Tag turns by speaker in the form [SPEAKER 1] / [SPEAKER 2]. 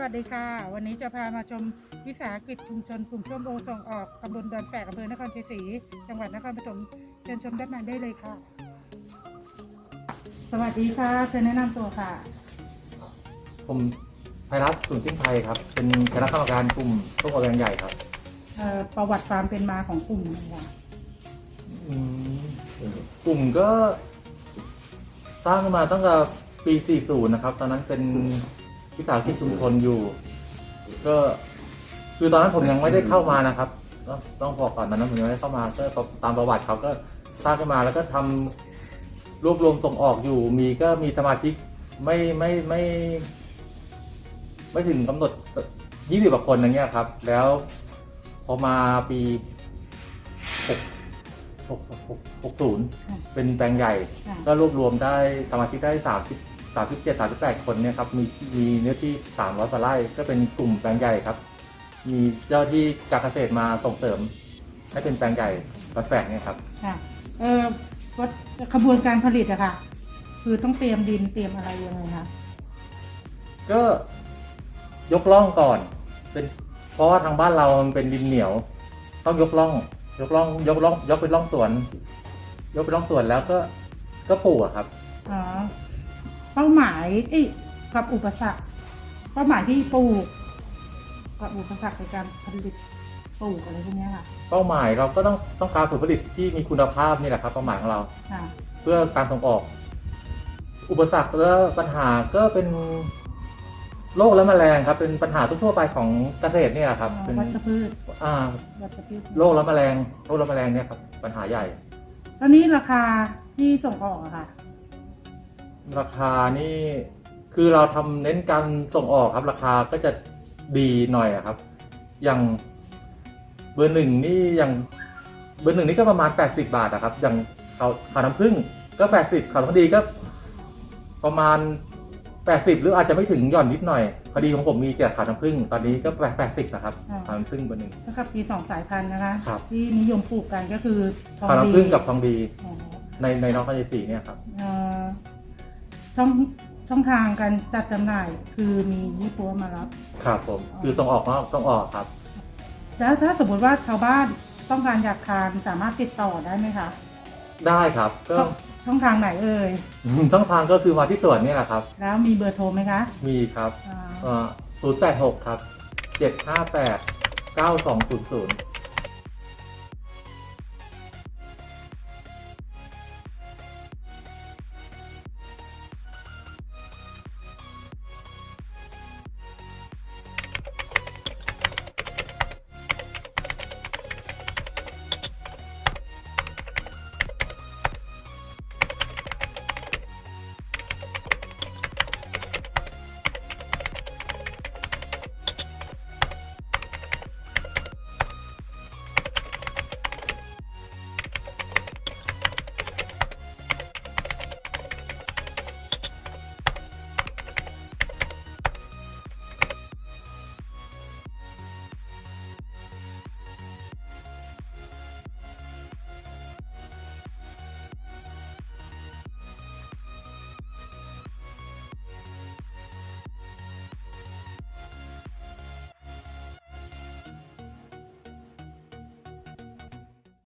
[SPEAKER 1] วัสดีค่ะ วันนี้จะพามาชมวิสาหกิจชุมชนกลุ่มส้มโอส่งออกตำบลดอนแฝกอำเภอนครชัยศรีจังหวัดนครปฐมเชิญชมด้านในได้เลยค่ะ สวัสดีค่ะเชิญแนะนำตัวค่ะ
[SPEAKER 2] ผมไพรัตน์สุนทิ้งไทยครับ เป็นคณะกรรมการกลุ่มต้นกระแบงใหญ่ครับ
[SPEAKER 1] เอ่อประวัติความเป็นมาของกลุ่มนะคะ
[SPEAKER 2] อืมกลุ่มก็สร้างขึ้นมาตั้งแต่ปี 40 นะครับ ตอนนั้นเป็น วิสาหกิจชุมชนอยู่ ก็คือตอนนั้นผมยังไม่ได้เข้ามานะครับ ต้องต้องบอกก่อนตอนนั้นผมยังไม่ได้เข้ามาก็ตามประวัติเขาก็สร้างขึ้นมาแล้วก็ทำรวบรวมส่งออกอยู่ มีก็มีสมาชิกไม่ไม่ไม่ ไม่ถึงกำหนดยี่สิบกว่าคนอย่างเงี้ยครับ แล้วพอมาปีหกหกหกหกศูนย์เป็นแปลงใหญ่
[SPEAKER 1] ค่ะ
[SPEAKER 2] ก็รวบรวมได้สมาชิกได้สามสิบ สามสิบเจ็ดสามสิบแปดคนเนี่ยครับมีมีเนื้อที่สามร้อยกว่าไร่ก็เป็นกลุ่มแปลงใหญ่ครับ มีเจ้าที่การเกษตรมาส่งเสริม ให้เป็นแปลงใหญ่กระแฝกเนี่ยครับ
[SPEAKER 1] ค่ะเอ่อวัดขบวนการผลิตอะค่ะ คือต้องเตรียมดินเตรียมอะไรยังไงคะ
[SPEAKER 2] ก็ยกล่องก่อน เป็นเพราะว่าทางบ้านเรามันเป็นดินเหนียว ต้องยกล่อง ยกล่องยกล่องยกเป็นล่องสวน ยกเป็นล่องสวนแล้วก็ก็ปลูกอะครับ
[SPEAKER 1] อ๋อ เป้าหมายเอ้ยกับอุปสรรค เป้าหมายที่ปลูกกับอุปสรรคในการผลิตปลูกอะไรพวกเนี้ยค่ะ
[SPEAKER 2] เป้าหมายเราก็ต้องต้องการผลผลิตที่มีคุณภาพนี่แหละครับ เป้าหมายของเรา
[SPEAKER 1] ค่ะ
[SPEAKER 2] เพื่อการส่งออก อุปสรรคและปัญหาก็เป็นโรคและแมลงครับ เป็นปัญหาทั่วๆไปของเกษตรเนี่ยแหละครับ เป็น
[SPEAKER 1] วัชพืช
[SPEAKER 2] อ่า
[SPEAKER 1] วัชพืช
[SPEAKER 2] โรคและแมลงโรคและแมลงเนี่ยครับ ปัญหาใหญ่
[SPEAKER 1] ตอนนี้ราคาที่ส่งออกอะค่ะ
[SPEAKER 2] ราคานี่คือเราทำเน้นการส่งออกครับ ราคาก็จะดีหน่อยอะครับ อย่างเบอร์หนึ่งนี่อย่างเบอร์หนึ่งนี่ก็ประมาณ80บาทอะครับ อย่างเขาขาวน้ำผึ้งก็80ขาวทองดีก็ ประมาณ80หรืออาจจะไม่ถึงหย่อนนิดหน่อยพอดีของผมมีแต่ขาวน้ำผึ้งตอนนี้ก็80นะครับ
[SPEAKER 1] อ่า
[SPEAKER 2] ขาวน้ำผึ้งเบอร์หนึ่ง
[SPEAKER 1] เท่ากับมีสองสายพันธุ์นะคะ
[SPEAKER 2] ครับ
[SPEAKER 1] ที่นิยมปลูกกันก็คือทอง
[SPEAKER 2] ขาว
[SPEAKER 1] ดี
[SPEAKER 2] น้ำผึ้งกับทองดี
[SPEAKER 1] อ๋อ
[SPEAKER 2] ในในน้องพญาสีเนี่ยครับ
[SPEAKER 1] เอ่อ ช่องช่องทางการจัดจำหน่าย คือมียี่ปัวมารับ
[SPEAKER 2] ครับผม คือส่งออกนอกส่งออกครับ
[SPEAKER 1] แล้วถ้าสมมติว่าชาวบ้านต้องการอยากทานสามารถติดต่อได้ไหมคะ
[SPEAKER 2] ได้ครับ ก็
[SPEAKER 1] ช่องช่องทางไหนเอ่ย
[SPEAKER 2] อืมช่องทางก็คือมาที่สวนนี่แหละครับ
[SPEAKER 1] แล้วมีเบอร์โทรไหมคะ
[SPEAKER 2] มีครับ
[SPEAKER 1] อ่า
[SPEAKER 2] ศูนย์แปดหกครับเจ็ดห้าแปดเก้าสองศูนย์ศูนย์